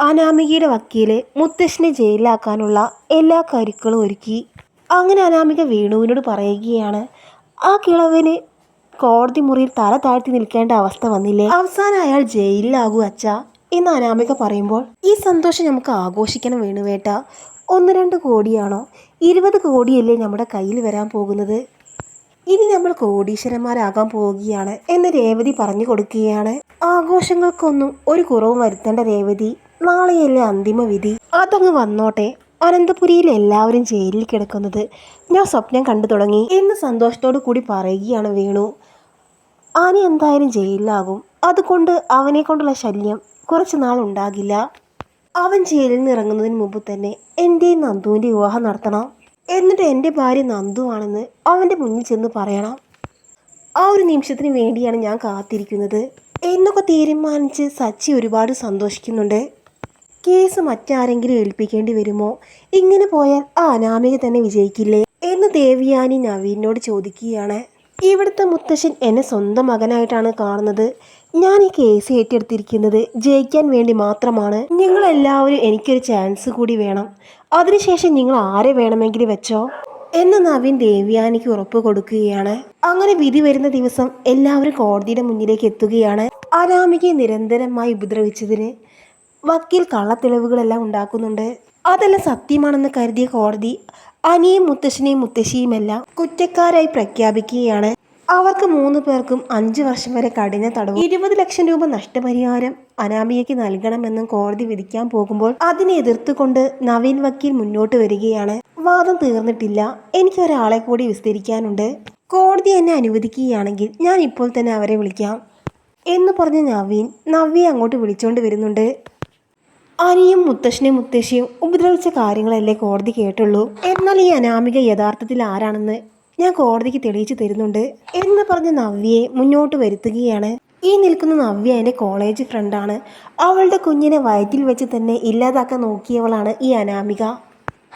അനാമികയുടെ വക്കീൽ മുത്തശ്ശനെ ജയിലിലാക്കാനുള്ള എല്ലാ കരുക്കളും ഒരുക്കി. അങ്ങനെ അനാമിക വേണുവിനോട് പറയുകയാണ് ആ കിളവന് കോടതി മുറിയിൽ തല താഴ്ത്തി നിൽക്കേണ്ട അവസ്ഥ വന്നില്ലേ? അവസാനം അയാൾ ജയിലിലാകൂ അച്ഛ എന്ന് അനാമിക പറയുമ്പോൾ ഈ സന്തോഷം നമുക്ക് ആഘോഷിക്കണം വേണുവേട്ട. ഒന്ന് രണ്ട് കോടിയാണോ? ഇരുപത് കോടിയല്ലേ നമ്മുടെ കയ്യിൽ വരാൻ പോകുന്നത്. ഇനി നമ്മൾ കോടീശ്വരന്മാരാകാൻ പോവുകയാണ് എന്ന് രേവതി പറഞ്ഞു കൊടുക്കുകയാണ്. ആഘോഷങ്ങൾക്കൊന്നും ഒരു കുറവും വരുത്തേണ്ട രേവതി. നാളെയല്ലേ അന്തിമ വിധി അതങ്ങ് വന്നോട്ടെ. അനന്തപുരിയിൽ എല്ലാവരും ജയിലിൽ കിടക്കുന്നത് ഞാൻ സ്വപ്നം കണ്ടു തുടങ്ങി. എന്ന് സന്തോഷത്തോടു കൂടി പറയുകയാണ് വേണു. ആന എന്തായാലും ജയിലിലാകും. അതുകൊണ്ട് അവനെ കൊണ്ടുള്ള ശല്യം കുറച്ച് നാൾ ഉണ്ടാകില്ല. അവൻ ജയിലിൽ നിന്ന് ഇറങ്ങുന്നതിന് മുമ്പ് തന്നെ എന്റെയും നന്ദുവിന്റെ വിവാഹം നടത്തണം. എന്നിട്ട് എന്റെ ഭാര്യ നന്ദു ആണെന്ന് അവന്റെ മുന്നിൽ ചെന്ന് പറയണം. ആ ഒരു നിമിഷത്തിന് വേണ്ടിയാണ് ഞാൻ കാത്തിരിക്കുന്നത്. എന്നൊക്കെ തീരുമാനിച്ച് സച്ചി ഒരുപാട് സന്തോഷിക്കുന്നുണ്ട്. കേസ് മറ്റാരെങ്കിലും ഏൽപ്പിക്കേണ്ടി വരുമോ? ഇങ്ങനെ പോയാൽ ആ അനാമിക തന്നെ വിജയിക്കില്ലേ? എന്ന് ദേവിയാനി നവീനോട് ചോദിക്കുകയാണ്. ഇവിടുത്തെ മുത്തശ്ശൻ എന്നെ സ്വന്തം മകനായിട്ടാണ് കാണുന്നത്. ഞാൻ ഈ കേസ് ഏറ്റെടുത്തിരിക്കുന്നത് ജയിക്കാൻ വേണ്ടി മാത്രമാണ്. നിങ്ങളെല്ലാവരും എനിക്കൊരു ചാൻസ് കൂടി വേണം. അതിനുശേഷം നിങ്ങൾ ആരെ വേണമെങ്കിലും വെച്ചോ? എന്ന് നവീൻ ദേവ്യാനിക്ക് ഉറപ്പ് കൊടുക്കുകയാണ്. അങ്ങനെ വിധി വരുന്ന ദിവസം എല്ലാവരും കോടതിയുടെ മുന്നിലേക്ക് എത്തുകയാണ്. അനാമികയെ നിരന്തരമായി ഉപദ്രവിച്ചതിന് വക്കീൽ കള്ളത്തെളിവുകളെല്ലാം ഉണ്ടാക്കുന്നുണ്ട്. അതെല്ലാം സത്യമാണെന്ന് കരുതിയ കോടതി അനിയും മുത്തശ്ശനെയും മുത്തശ്ശിയുമെല്ലാം കുറ്റക്കാരായി പ്രഖ്യാപിക്കുകയാണ്. അവർക്ക് മൂന്ന് പേർക്കും അഞ്ച് വർഷം വരെ കഠിന തടവ് ഇരുപത് ലക്ഷം രൂപ നഷ്ടപരിഹാരം അനാമിയയ്ക്ക് നൽകണമെന്നും കോടതി വിധിക്കാൻ പോകുമ്പോൾ അതിനെ എതിർത്തുകൊണ്ട് നവീൻ വക്കീൽ മുന്നോട്ട് വരികയാണ്. വാദം തീർന്നിട്ടില്ല. എനിക്ക് ഒരാളെ കൂടി വിസ്തരിക്കാനുണ്ട്. കോടതി എന്നെ അനുവദിക്കുകയാണെങ്കിൽ ഞാൻ ഇപ്പോൾ തന്നെ അവരെ വിളിക്കാം. എന്ന് പറഞ്ഞ നവീൻ നവ്യെ അങ്ങോട്ട് വിളിച്ചുകൊണ്ട് വരുന്നുണ്ട്. അനിയും മുത്തശ്ശനെയും മുത്തശ്ശിയും ഉപദ്രവിച്ച കാര്യങ്ങളല്ലേ കോടതി കേട്ടുള്ളൂ? എന്നാൽ ഈ അനാമിക യഥാർത്ഥത്തിൽ ആരാണെന്ന് ഞാൻ കോടതിക്ക് തെളിയിച്ചു തരുന്നുണ്ട് എന്ന് പറഞ്ഞ് നവ്യയെ മുന്നോട്ട് വരുത്തുകയാണ്. ഈ നിൽക്കുന്ന നവ്യ എന്റെ കോളേജ് ഫ്രണ്ടാണ് അവളുടെ കുഞ്ഞിനെ വയറ്റിൽ വെച്ച് തന്നെ ഇല്ലാതാക്കാൻ നോക്കിയവളാണ് ഈ അനാമിക.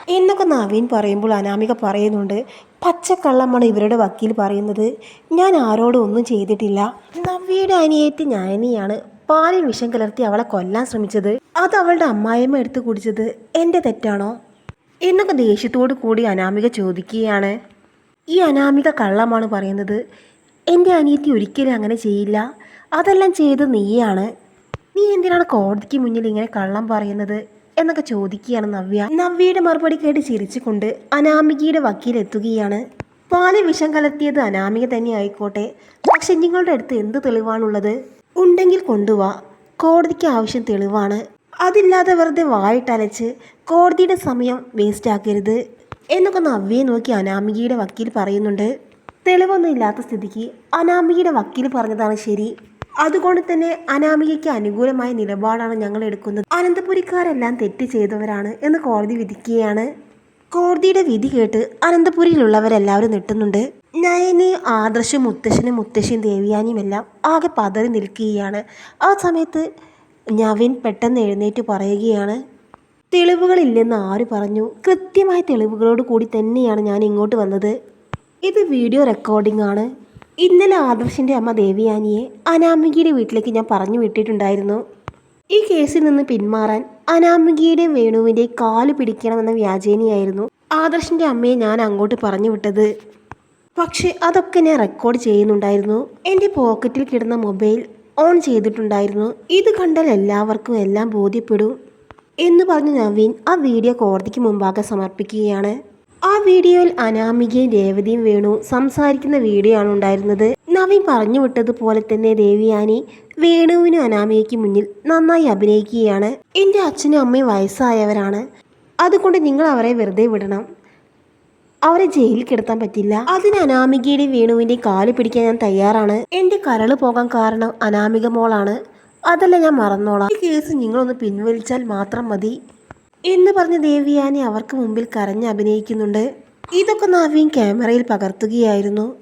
എന്നൊക്കെ നവീൻ പറയുമ്പോൾ അനാമിക പറയുന്നുണ്ട് പച്ചക്കള്ളമാണ് ഇവരുടെ വക്കീൽ പറയുന്നത്. ഞാൻ ആരോടും ഒന്നും ചെയ്തിട്ടില്ല. നവ്യയുടെ അനിയത്തി ഞാനിയാണ് പാലിൽ വിഷം കലർത്തി അവളെ കൊല്ലാൻ ശ്രമിച്ചത്. അത് അവളുടെ അമ്മായിമ്മ എടുത്തു കുടിച്ചത് എന്റെ തെറ്റാണോ? എന്നൊക്കെ ദേഷ്യത്തോടു കൂടി അനാമിക ചോദിക്കുകയാണ്. ഈ അനാമിക കള്ളമാണ് പറയുന്നത്. എന്റെ അനിയത്തി ഒരിക്കലും അങ്ങനെ ചെയ്യില്ല. അതെല്ലാം ചെയ്ത് നീയാണ്. നീ എന്തിനാണ് കോടതിക്ക് മുന്നിൽ ഇങ്ങനെ കള്ളം പറയുന്നത്? എന്നൊക്കെ ചോദിക്കുകയാണ് നവ്യ. നവ്യയുടെ മറുപടി കേട്ട് ചിരിച്ചുകൊണ്ട് അനാമികയുടെ വക്കീലെത്തുകയാണ് പാലിൽ പാൽ വിഷം കലർത്തിയത് അനാമിക തന്നെ ആയിക്കോട്ടെ. പക്ഷെ നിങ്ങളുടെ അടുത്ത് എന്ത് തെളിവാണുള്ളത്? ഉണ്ടെങ്കിൽ കൊണ്ടുവാ. കോടതിക്ക് ആവശ്യം തെളിവാണ്. അതില്ലാതെ വെറുതെ വായിട്ടലച്ച് കോടതിയുടെ സമയം വേസ്റ്റ് ആക്കരുത് എന്നൊക്കെ നവ്യെ നോക്കി അനാമികയുടെ വക്കീൽ പറയുന്നുണ്ട്. തെളിവൊന്നും ഇല്ലാത്ത സ്ഥിതിക്ക് അനാമികയുടെ വക്കീൽ പറഞ്ഞതാണ് ശരി. അതുകൊണ്ട് തന്നെ അനാമികയ്ക്ക് അനുകൂലമായ നിലപാടാണ് ഞങ്ങൾ എടുക്കുന്നത്. അനന്തപുരിക്കാരെല്ലാം തെറ്റ് ചെയ്തവരാണ് എന്ന് കോടതി വിധിക്കുകയാണ്. കോടതിയുടെ വിധി കേട്ട് അനന്തപുരിയിലുള്ളവരെല്ലാവരും നെട്ടുന്നുണ്ട് നയനി ആദർശും മുത്തശ്ശനും മുത്തശ്ശിയും ദേവിയാനിയും എല്ലാം ആകെ പതറി നിൽക്കുകയാണ്. ആ സമയത്ത് നവീൻ പെട്ടെന്ന് എഴുന്നേറ്റ് പറയുകയാണ് തെളിവുകളില്ലെന്ന് ആര് പറഞ്ഞു? കൃത്യമായ തെളിവുകളോട് കൂടി തന്നെയാണ് ഞാൻ ഇങ്ങോട്ട് വന്നത്. ഇത് വീഡിയോ റെക്കോർഡിംഗ് ആണ്. ഇന്നലെ ആദർശിന്റെ അമ്മ ദേവിയാനിയെ അനാമികയുടെ വീട്ടിലേക്ക് ഞാൻ പറഞ്ഞു വിട്ടിട്ടുണ്ടായിരുന്നു. ഈ കേസിൽ നിന്ന് പിന്മാറാൻ അനാമികയുടെയും വേണുവിന്റെയും കാൽ പിടിക്കണമെന്ന വ്യാജേനയായിരുന്നു ആദർശിന്റെ അമ്മയെ ഞാൻ അങ്ങോട്ട് പറഞ്ഞു വിട്ടത്. പക്ഷേ അതൊക്കെ ഞാൻ റെക്കോർഡ് ചെയ്യുന്നുണ്ടായിരുന്നു. എന്റെ പോക്കറ്റിൽ കിടന്ന മൊബൈൽ ഓൺ ചെയ്തിട്ടുണ്ടായിരുന്നു. ഇത് കണ്ടാൽ എല്ലാവർക്കും എല്ലാം ബോധ്യപ്പെടും എന്ന് പറഞ്ഞ് നവീൻ ആ വീഡിയോ കോടതിക്ക് മുമ്പാകെ സമർപ്പിക്കുകയാണ്. ആ വീഡിയോയിൽ അനാമികയും രേവതിയും വേണു സംസാരിക്കുന്ന വീഡിയോ ആണ് ഉണ്ടായിരുന്നത്. നവീൻ പറഞ്ഞു വിട്ടതുപോലെ തന്നെ ദേവിയാനി വേണുവിനും അനാമികയ്ക്ക് മുന്നിൽ നന്നായി അഭിനയിക്കുകയാണ്. എന്റെ അച്ഛനും അമ്മയും വയസ്സായവരാണ്. അതുകൊണ്ട് നിങ്ങൾ അവരെ വെറുതെ വിടണം. അവരെ ജയിലിൽ കിടത്താൻ പറ്റില്ല. അതിന് അനാമികയുടെ വേണുവിന്റെ കാൽ പിടിക്കാൻ ഞാൻ തയ്യാറാണ്. എന്റെ കരൾ പോകാൻ കാരണം അനാമിക മോളാണ്. അതല്ല ഞാൻ മറന്നോളാം. ഈ കേസ് നിങ്ങളൊന്ന് പിൻവലിച്ചാൽ മാത്രം മതി. എന്ന് പറഞ്ഞ ദേവിയാനെ അവർക്ക് മുമ്പിൽ കരഞ്ഞ് അഭിനയിക്കുന്നുണ്ട്. ഇതൊക്കെ നവീൻ ക്യാമറയിൽ പകർത്തുകയായിരുന്നു.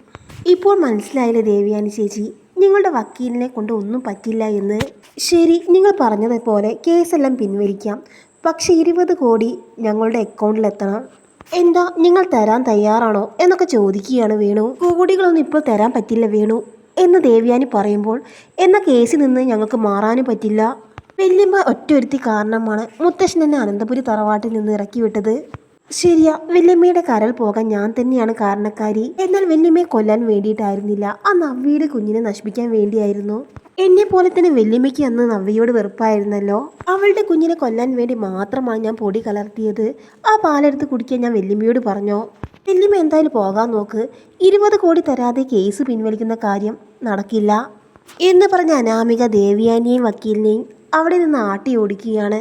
ഇപ്പോൾ മനസ്സിലായില്ലേ ദേവിയാനി ചേച്ചി? നിങ്ങളുടെ വക്കീലിനെ കൊണ്ട് ഒന്നും പറ്റില്ല എന്ന്. ശരി നിങ്ങൾ പറഞ്ഞതുപോലെ കേസെല്ലാം പിൻവലിക്കാം. പക്ഷേ ഇരുപത് കോടി ഞങ്ങളുടെ അക്കൗണ്ടിലെത്തണം. എന്താ നിങ്ങൾ തരാൻ തയ്യാറാണോ എന്നൊക്കെ ചോദിക്കുകയാണ് വേണു. കോടികളൊന്നും ഇപ്പോൾ തരാൻ പറ്റില്ല വേണു എന്ന് ദേവ്യാനി പറയുമ്പോൾ എന്ന കേസിൽ നിന്ന് ഞങ്ങൾക്ക് മാറാനും പറ്റില്ല. വല്യമ്മ ഒറ്റൊരുത്തി കാരണമാണ് മുത്തശ്ശൻ എന്നെ അനന്തപുരി തറവാട്ടിൽ നിന്ന് ഇറക്കി വിട്ടത്. ശരിയാ വല്യമ്മയുടെ കരൾ പോകാൻ ഞാൻ തന്നെയാണ് കാരണക്കാരി. എന്നാൽ വല്യമ്മയെ കൊല്ലാൻ വേണ്ടിയിട്ടായിരുന്നില്ല. ആ നവ്വിയുടെ കുഞ്ഞിനെ നശിപ്പിക്കാൻ വേണ്ടിയായിരുന്നു. എന്നെ പോലെ തന്നെ വെല്ലുമ്മയ്ക്ക് അന്ന് നവ്വയോട് വെറുപ്പായിരുന്നല്ലോ. അവളുടെ കുഞ്ഞിനെ കൊല്ലാൻ വേണ്ടി മാത്രമാണ് ഞാൻ പൊടി കലർത്തിയത്. ആ പാലെടുത്ത് കുടിക്കാൻ ഞാൻ വെല്ലുമ്മയോട് പറഞ്ഞോ വെല്ലുമ്മ എന്തായാലും പോകാൻ നോക്ക്. ഇരുപത് കോടി തരാതെ കേസ് പിൻവലിക്കുന്ന കാര്യം നടക്കില്ല. എന്ന് പറഞ്ഞ അനാമിക ദേവിയാനിയെയും വക്കീലിനെയും അവിടെ നിന്ന് ആട്ടി ഓടിക്കുകയാണ്.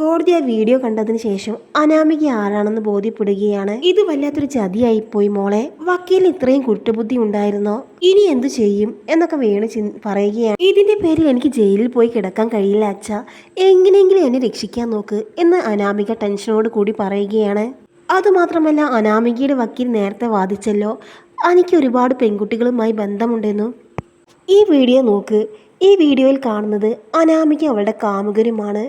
കോടതി ആ വീഡിയോ കണ്ടതിന് ശേഷം അനാമിക ആരാണെന്ന് ബോധ്യപ്പെടുകയാണ്. ഇത് വല്ലാത്തൊരു ചതിയായി പോയി മോളെ. വക്കീലിന് ഇത്രയും കുറ്റബുദ്ധി ഉണ്ടായിരുന്നോ? ഇനി എന്തു ചെയ്യും? എന്നൊക്കെ വേണു പറയുകയാണ്. ഇതിന്റെ പേരിൽ എനിക്ക് ജയിലിൽ പോയി കിടക്കാൻ കഴിയില്ല അച്ഛ. എങ്ങനെയെങ്കിലും എന്നെ രക്ഷിക്കാൻ നോക്ക് എന്ന് അനാമിക ടെൻഷനോട് കൂടി പറയുകയാണ്. അതുമാത്രമല്ല അനാമികയുടെ വക്കീൽ നേരത്തെ വാദിച്ചല്ലോ. എനിക്ക് ഒരുപാട് പെൺകുട്ടികളുമായി ബന്ധമുണ്ടെന്നും. ഈ വീഡിയോ നോക്ക്. ഈ വീഡിയോയിൽ കാണുന്നത് അനാമിക അവളുടെ കാമുകരുമാണ്.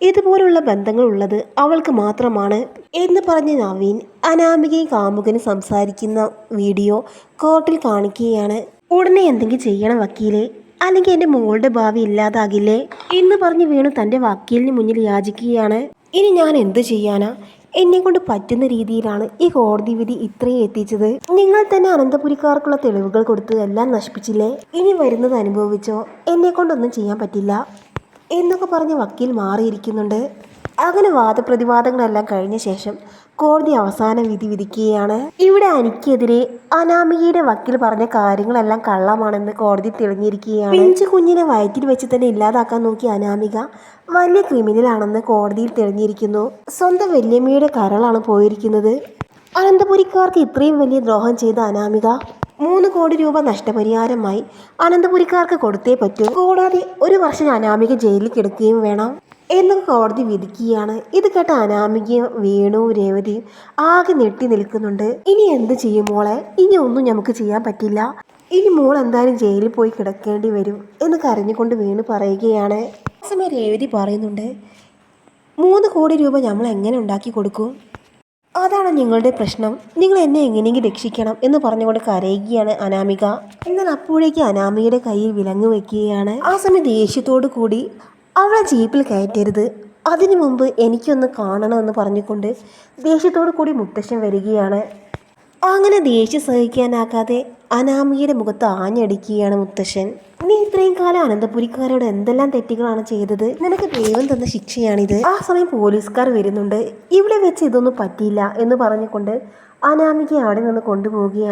ഇതുപോലുള്ള ബന്ധങ്ങൾ ഉള്ളത് അവൾക്ക് മാത്രമാണ് എന്ന് പറഞ്ഞ നവീൻ അനാമികയും കാമുകനും സംസാരിക്കുന്ന വീഡിയോ കോർട്ടിൽ കാണിക്കുകയാണ്. ഉടനെ എന്തെങ്കിലും ചെയ്യണം വക്കീലെ? അല്ലെങ്കിൽ എന്റെ മോളുടെ ഭാവി ഇല്ലാതാകില്ലേ? എന്ന് പറഞ്ഞ് വീണു തന്റെ വക്കീലിന് മുന്നിൽ യാചിക്കുകയാണ്. ഇനി ഞാൻ എന്ത് ചെയ്യാനാ? എന്നെ കൊണ്ട് പറ്റുന്ന രീതിയിലാണ് ഈ കോടതി വിധി ഇത്രയും എത്തിച്ചത്. നിങ്ങൾ തന്നെ അനന്തപുരിക്കാർക്കുള്ള തെളിവുകൾ കൊടുത്ത് എല്ലാം നശിപ്പിച്ചില്ലേ? ഇനി വരുന്നത് അനുഭവിച്ചോ? എന്നെ കൊണ്ടൊന്നും ചെയ്യാൻ പറ്റില്ല. എന്നൊക്കെ പറഞ്ഞ് വക്കീൽ മാറിയിരിക്കുന്നുണ്ട്. അങ്ങനെ വാദപ്രതിവാദങ്ങളെല്ലാം കഴിഞ്ഞ ശേഷം കോടതി അവസാന വിധി വിധിക്കുകയാണ്. ഇവിടെ അനിക്കെതിരെ അനാമികയുടെ വക്കീൽ പറഞ്ഞ കാര്യങ്ങളെല്ലാം കള്ളമാണെന്ന് കോടതി തെളിഞ്ഞിരിക്കുകയാണ്. പിഞ്ചു കുഞ്ഞിനെ വയറ്റിൽ വെച്ച് തന്നെ ഇല്ലാതാക്കാൻ നോക്കിയ അനാമിക വലിയ ക്രിമിനലാണെന്ന് കോടതിയിൽ തെളിഞ്ഞിരിക്കുന്നു. സ്വന്തം വല്യമ്മയുടെ കരളാണ് പോയിരിക്കുന്നത്. അനന്തപുരിക്കാർക്ക് ഇത്രയും വലിയ ദ്രോഹം ചെയ്ത അനാമിക മൂന്ന് കോടി രൂപ നഷ്ടപരിഹാരമായി അനന്തപുരിക്കാർക്ക് കൊടുത്തേ പറ്റൂ. കൂടാതെ ഒരു വർഷം അനാമിക ജയിലിൽ കിടക്കുകയും വേണം എന്ന് കോടതി വിധിക്കുകയാണ്. ഇത് കേട്ട അനാമികയും വേണു രേവതിയും ആകെ ഞെട്ടി നിൽക്കുന്നുണ്ട്. ഇനി എന്ത് ചെയ്യും മോളെ? ഇനി ഒന്നും നമുക്ക് ചെയ്യാൻ പറ്റില്ല. ഇനി മോൾ എന്തായാലും ജയിലിൽ പോയി കിടക്കേണ്ടി വരും എന്ന് കരഞ്ഞുകൊണ്ട് വീണു പറയുകയാണ്. സമയം രേവതി പറയുന്നുണ്ട് മൂന്ന് കോടി രൂപ നമ്മൾ എങ്ങനെ ഉണ്ടാക്കി കൊടുക്കും? അതാണ് നിങ്ങളുടെ പ്രശ്നം. നിങ്ങൾ എന്നെ എങ്ങനെയെങ്കിലും രക്ഷിക്കണം എന്ന് പറഞ്ഞുകൊണ്ട് കരയുകയാണ് അനാമിക. എന്നാൽ അപ്പോഴേക്ക് അനാമികയുടെ കയ്യിൽ വിലങ്ങ് വെക്കുകയാണ്. ആ സമയം ദേഷ്യത്തോടു കൂടി അവളെ ജീപ്പിൽ കയറ്റരുത്. അതിനു മുമ്പ് എനിക്കൊന്ന് കാണണമെന്ന് പറഞ്ഞുകൊണ്ട് ദേഷ്യത്തോടു കൂടി മുത്തശ്ശൻ വരികയാണ്. അങ്ങനെ ദേഷ്യം സഹിക്കാനാകാതെ അനാമികയുടെ മുഖത്ത് ആഞ്ഞടിക്കുകയാണ് മുത്തശ്ശൻ. നീ ഇത്രയും കാലം അനന്തപുരിക്കാരോട് എന്തെല്ലാം തെറ്റുകളാണ് ചെയ്തത്? നിനക്ക് ദൈവം തന്ന ശിക്ഷയാണിത്. ആ സമയം പോലീസുകാർ വരുന്നുണ്ട്. ഇവിടെ വെച്ച് ഇതൊന്നും പറ്റിയില്ല എന്ന് പറഞ്ഞുകൊണ്ട് അനാമിക്ക് അവിടെ നിന്ന് കൊണ്ടുപോവുകയാണ്.